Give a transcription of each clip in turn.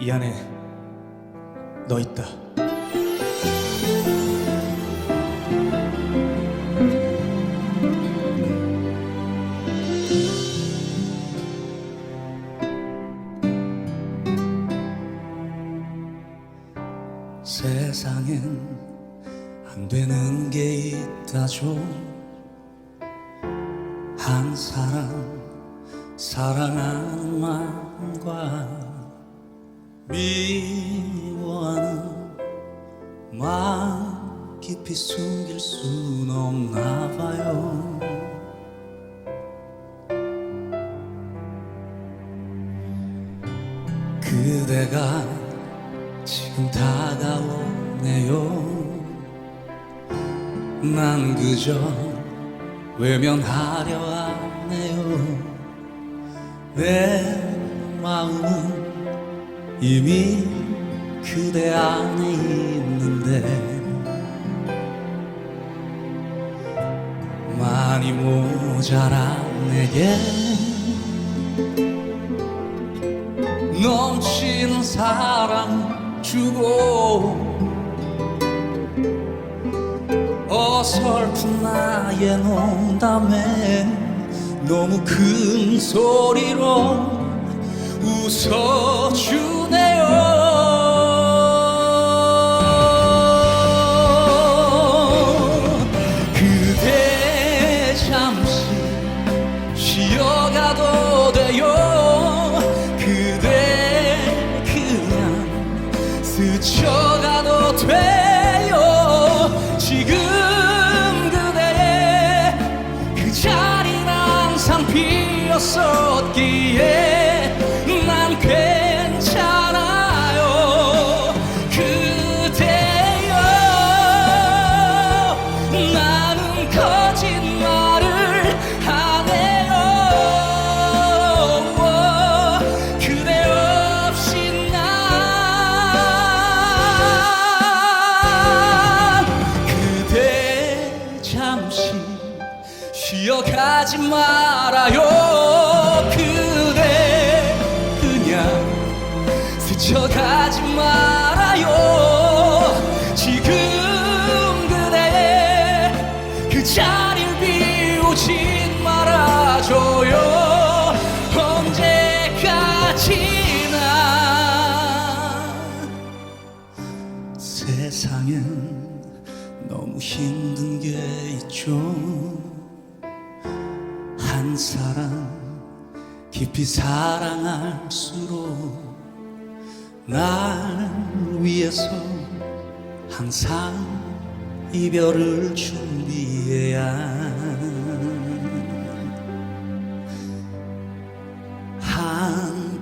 이 안에 너 있다. 세상엔 안 되는 게 있다죠. 한 사람 사랑하는 마음과 미워하는 마음 깊이 숨길 순 없나 봐요. 그대가 지금 다가오네요. 난 그저 외면하려 하네요. 내 마음은 이미 그대 안에 있는데 많이 모자란 내게 넘치는 사랑 주고 어설픈 나의 농담에 너무 큰 소리로 웃어주네요. 그대 잠시 쉬어가도 돼요. 그대 그냥 스쳐가도 돼요. 지금 그대의 그 자리는 항상 비었었기에 잠시 쉬어가지 말아요. 그대 그냥 스쳐가지 말아요. 지금 그대의 그 자리를 비우진 말아줘요. 언제까지나 세상엔 너무 힘든 게 있죠. 한 사람 깊이 사랑할수록 날 위해서 항상 이별을 준비해야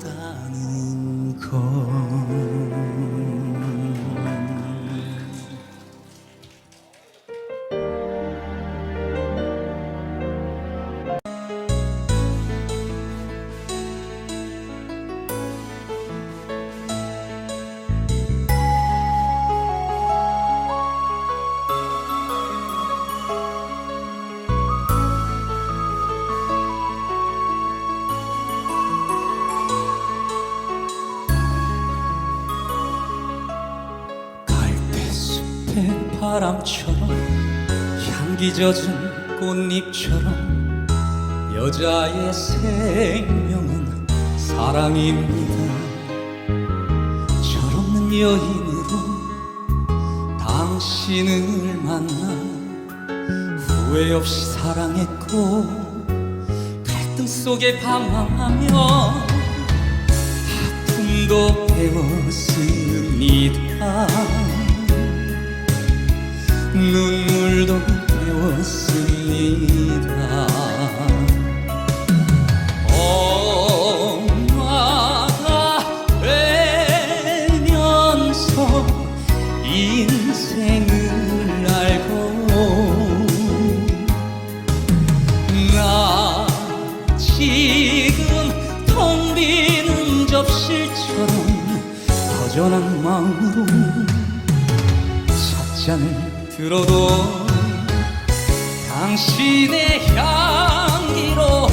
한다는 것 바람처럼 향기 젖은 꽃잎처럼 여자의 생명은 사랑입니다. 철없는 여인으로 당신을 만나 후회 없이 사랑했고 갈등 속에 방황하며 아픔도 배웠습니다 눈물도 배웠습니다. 엄마가 되면서 인생을 알고 나 지금 텅 비는 접시처럼 허전한 마음으로 찻잔을 들어도 당신의 향기로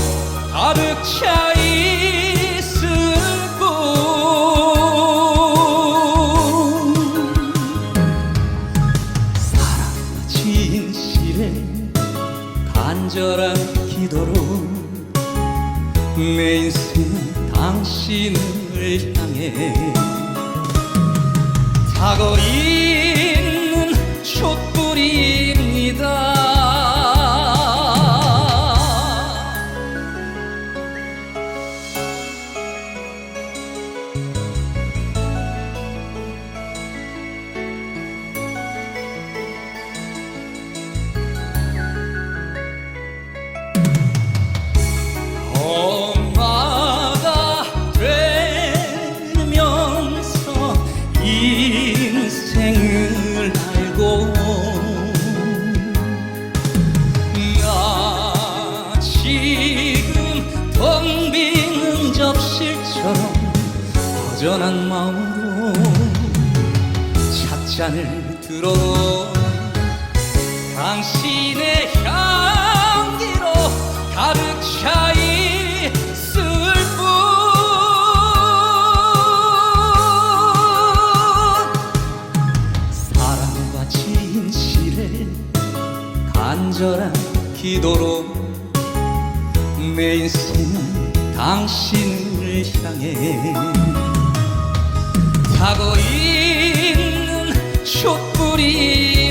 가득 차 있을 뿐. 사랑과 진실의 간절한 기도로 내 인생 당신을 향해 과거 있는 촛 불 허전한 마음으로 찻잔을 들어 당신의 향기로 가득 차 있을 뿐. 사랑과 진실의 간절한 기도로 내 인생은 당신을 향해 타고 있는 촛불이